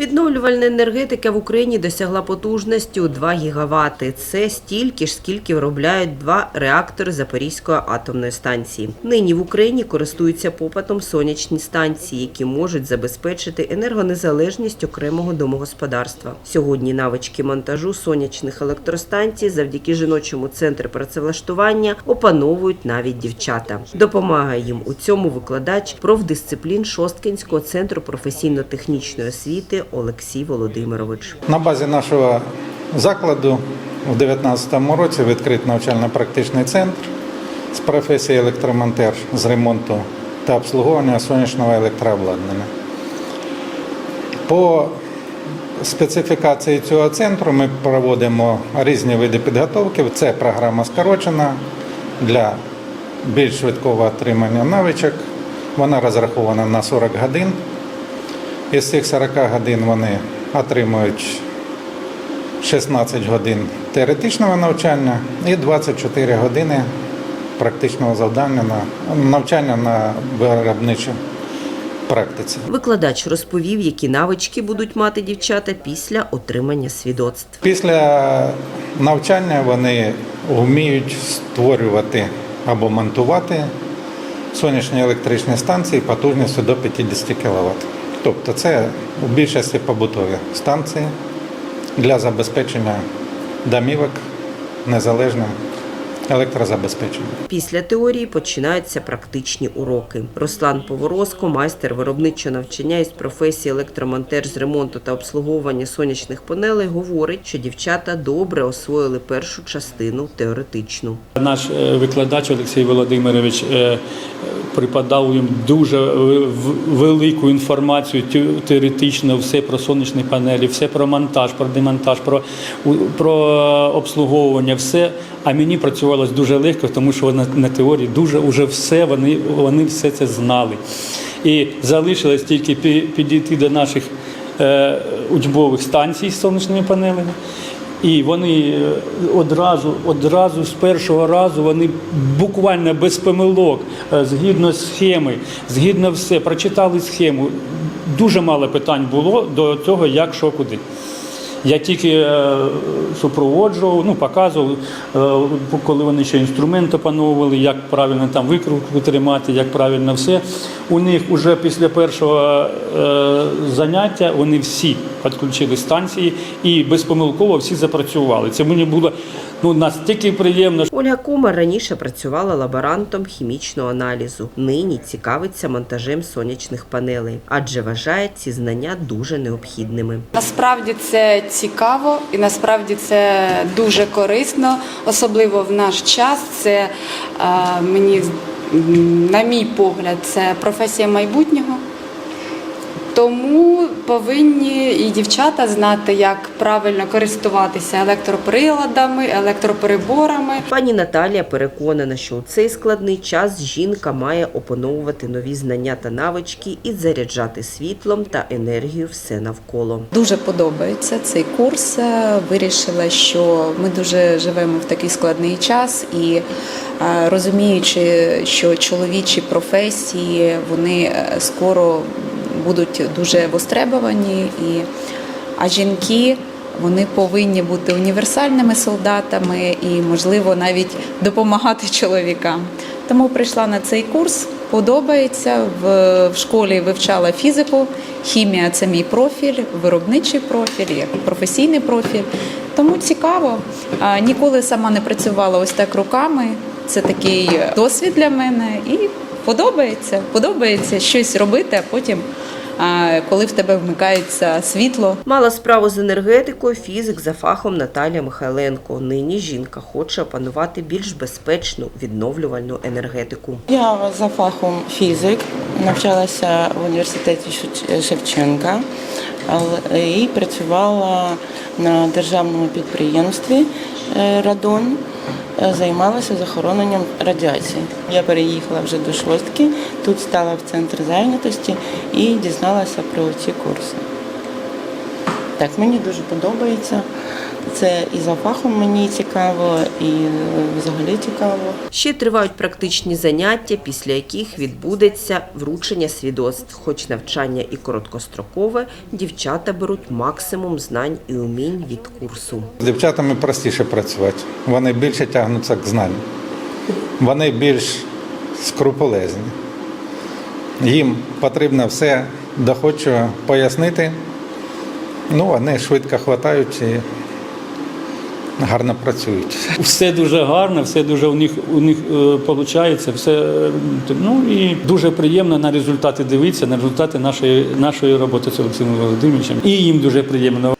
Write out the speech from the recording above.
Відновлювальна енергетика в Україні досягла потужності у 2 гігавати. Це стільки ж, скільки виробляють два реактори Запорізької атомної станції. Нині в Україні користуються попитом сонячні станції, які можуть забезпечити енергонезалежність окремого домогосподарства. Сьогодні навички монтажу сонячних електростанцій завдяки жіночому центру працевлаштування опановують навіть дівчата. Допомагає їм у цьому викладач профдисциплін Шосткинського центру професійно-технічної освіти Олексій Володимирович. На базі нашого закладу у 2019 році відкрит навчально-практичний центр з професії електромонтер з ремонту та обслуговування сонячного електрообладнання. По специфікації цього центру ми проводимо різні види підготовки. Це програма скорочена для більш швидкого отримання навичок. Вона розрахована на 40 годин. Із цих 40 годин вони отримують 16 годин теоретичного навчання і 24 години практичного завдання на навчання на виробничій практиці. Викладач розповів, які навички будуть мати дівчата після отримання свідоцтв. Після навчання вони вміють створювати або монтувати сонячні електричні станції потужністю до 50 кВт. Тобто це у більшості побутові станції для забезпечення домівок незалежним електрозабезпеченням. Після теорії починаються практичні уроки. Руслан Поворозко, майстер виробничого навчання із професії електромонтер з ремонту та обслуговування сонячних панелей, говорить, що дівчата добре освоїли першу частину теоретичну. Наш е, викладач Олексій Володимирович е, преподав їм дуже е, в- велику інформацію те- теоретично, все про сонячні панелі, все про монтаж, про демонтаж, про, про обслуговування, все. А мені працювалось дуже легко, тому що на, на теорії дуже уже все вони, вони все це знали. І залишилось тільки підійти до наших е, учбових станцій з сонячними панелями. І вони е, одразу, одразу з першого разу вони буквально без помилок, е, згідно схеми, згідно все, прочитали схему. Дуже мало питань було до цього, як що куди. Я тільки е, супроводжував, ну, показував, е, коли вони ще інструмент опановували, як правильно там викрутку тримати, як правильно все. У них вже після першого е, заняття вони всі підключили станції і безпомилково всі запрацювали. Це мені було ну, настільки приємно. Ольга Кумар раніше працювала лаборантом хімічного аналізу. Нині цікавиться монтажем сонячних панелей, адже вважає ці знання дуже необхідними. Насправді це цікаво і насправді це дуже корисно, особливо в наш час. Це е, мені, на мій погляд, це професія майбутнього. Тому повинні і дівчата знати, як правильно користуватися електроприладами, електроприборами. Пані Наталія переконана, що у цей складний час жінка має опановувати нові знання та навички і заряджати світлом та енергію все навколо. Дуже подобається цей курс. Вирішила, що ми дуже живемо в такий складний час і е, розуміючи, що чоловічі професії вони е, скоро будуть дуже востребовані, і а жінки. Вони повинні бути універсальними солдатами і, можливо, навіть допомагати чоловікам. Тому прийшла на цей курс. Подобається в, школі вивчала фізику, хімія це мій профіль, виробничий профіль, професійний профіль. Тому цікаво. Ніколи сама не працювала ось так руками. Це такий досвід для мене і подобається. Подобається щось робити, а потім, а, коли в тебе вмикається світло, Мала справу з енергетикою фізик за фахом Наталія Михайленко. Нині жінка хоче опанувати більш безпечну відновлювальну енергетику. Я за фахом фізик, навчалася в університеті Шевченка і працювала на державному підприємстві е, Радон, займалася захороненням радіації. Я переїхала вже до шостки, тут стала в центр зайнятості і дізналася про ці курси. Так, мені дуже подобається. Це і за фахом мені цікаво, і е, взагалі цікаво. Ще тривають практичні заняття, після яких відбудеться вручення свідоцтв. Хоч навчання і короткострокове, дівчата беруть максимум знань і умінь від курсу. З дівчатами простіше працювати. Вони більше тягнуться к знанню. Вони більш скрупулезні. Їм потрібно все доходчиво пояснити. Ну, вони швидко хватають і гарно працюють. Все дуже гарно, все дуже у них у них виходить, все е, ну і дуже приємно на результати дивитися, на результати нашої нашої роботи з Олексієм Володимировичем. І їм дуже приємно.